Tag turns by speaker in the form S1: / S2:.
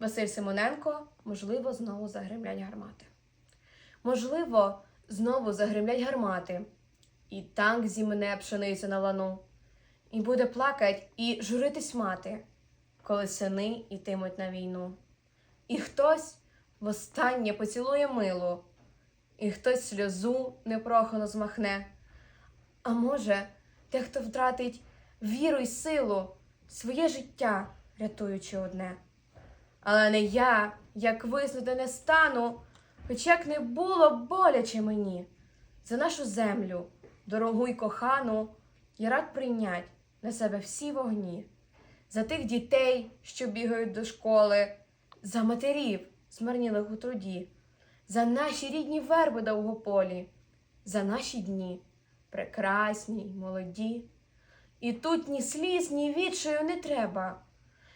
S1: Василь Симоненко, можливо, знову загримлять гармати. Можливо, знову загримлять гармати, і танк зімне пшеницю на лану, і буде плакать і журитись мати, коли сини йтимуть на війну. І хтось востаннє поцілує милу, і хтось сльозу непрохано змахне. А може, дехто втратить віру й силу, своє життя, рятуючи одне. Але не я, як виснути не стану, хоч як не було боляче мені. За нашу землю, дорогу й кохану, я рад прийнять на себе всі вогні, за тих дітей, що бігають до школи, за матерів, змарнілих у труді, за наші рідні верби довгополі, за наші дні, прекрасні й молоді. І тут ні сліз, ні відчаю не треба,